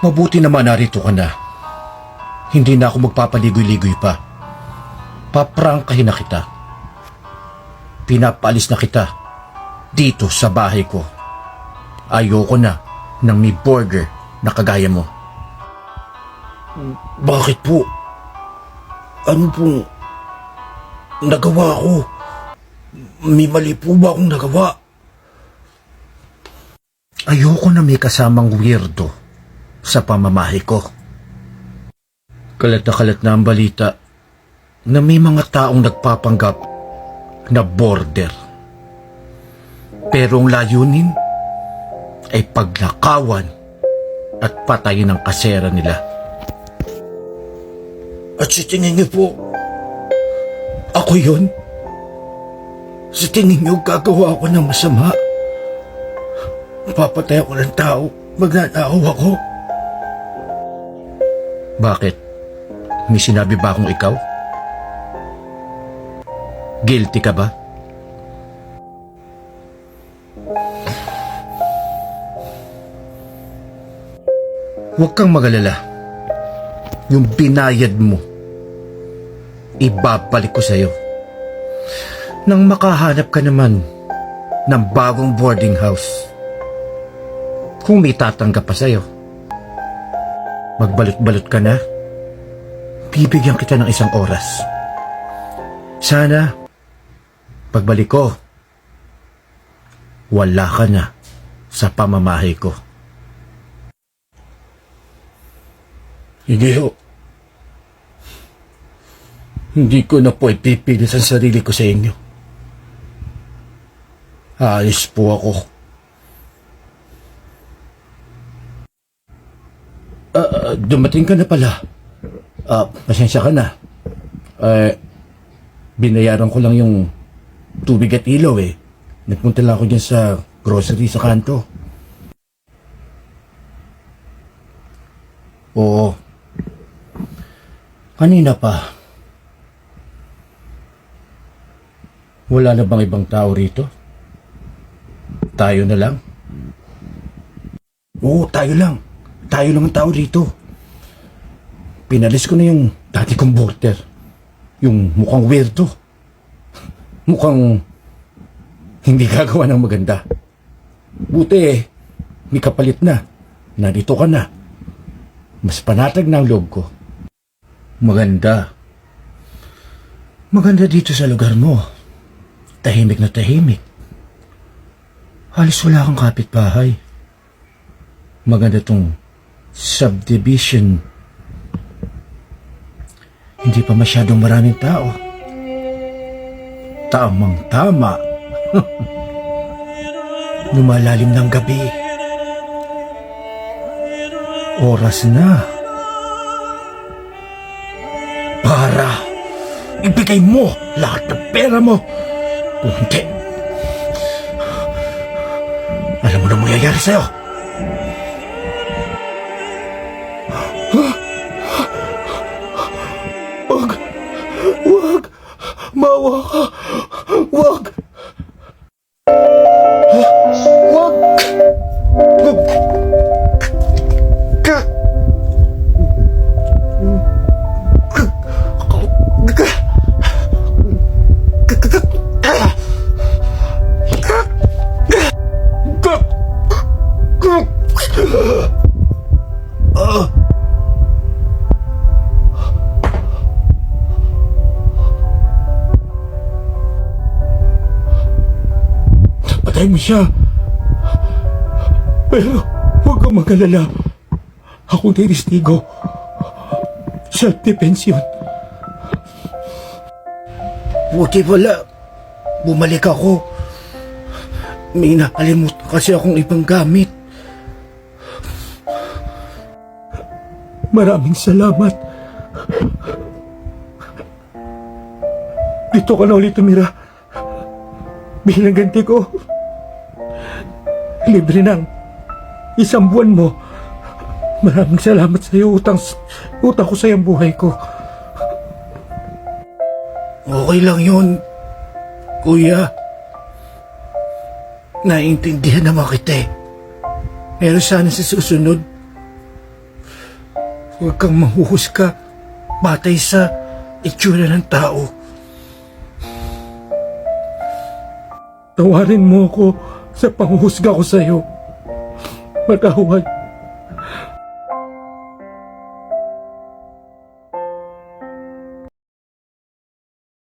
Mabuti naman narito ka na. Hindi na ako magpapaligoy-ligoy pa. Paprangkahin na kita. Pinapaalis na kita dito sa bahay ko. Ayoko na ng may burger na kagaya mo. Bakit po? Ano pong nagawa ko? May mali po ba akong nagawa? Ayoko na may kasamang weirdo sa pamamahay ko. Kalat na kalat na ang balita na may mga taong nagpapanggap na border. Pero ang layunin ay paglakawan at patayin ang kasera nila. At sa tingin niyo po, ako yun? Sa tingin niyo gagawa ako ng masama? Papatay ako ng tao, magnanakaw ako. Bakit? May sinabi ba akong ikaw? Guilty ka ba? Huwag kang magalala. Yung binayad mo, ibabalik ko sa'yo. Nang makahanap ka naman ng bagong boarding house. Kung may tatanggap pa sa'yo. Magbalot-balot ka na. Bibigyan kita ng isang oras. Sana, pagbalik ko, wala ka na sa pamamahay ko. Hindi. Hindi ko na po ipipilit ang sarili ko sa inyo. Aalis po ako. Dumating ka na pala. Ah, pasensya ka na. Eh, binayaran ko lang yung tubig at ilaw eh. Nagpunta lang ako dyan sa grocery sa kanto. Oo. Kanina pa. Wala na bang ibang tao rito? Tayo na lang? Oo, tayo lang. Tayo lang ang tao rito. Pinalis ko na yung dati kong border. Yung mukhang weirdo. Mukhang hindi gagawa ng maganda. Buti eh, may kapalit na. Narito ka na. Mas panatag na ang loob ko. Maganda. Maganda dito sa lugar mo. Tahimik na tahimik. Halos wala kang kapitbahay. Maganda tong subdivision. Hindi pa masyadong maraming tao. Tamang tama. Lumalalim ng gabi. Oras na. Para ibigay mo lahat ng pera mo. Kung hindi, alam mo na mangyayari sa'yo. Mawa ka! Wag! Wag! Wag! Ka! Patay mo siya. Pero huwag kang magalala. Ako na testigo. Self-defense yun. Buti pala. Bumalik ako. May nakalimutan kasi akong ibang gamit. Maraming salamat. Dito ka na ulit tumira. Bilang ganti ko. Libre ng isang buwan mo. Maraming salamat sa iyo. Utang, utang ko sa iyong buhay ko. Okay lang yun, kuya. Naiintindihan naman kita eh. Pero sana sa susunod, Huwag kang mahuhusga batay sa itsura ng tao. Tawarin mo ako sa panghuhusga ko sa'yo. Magkawad.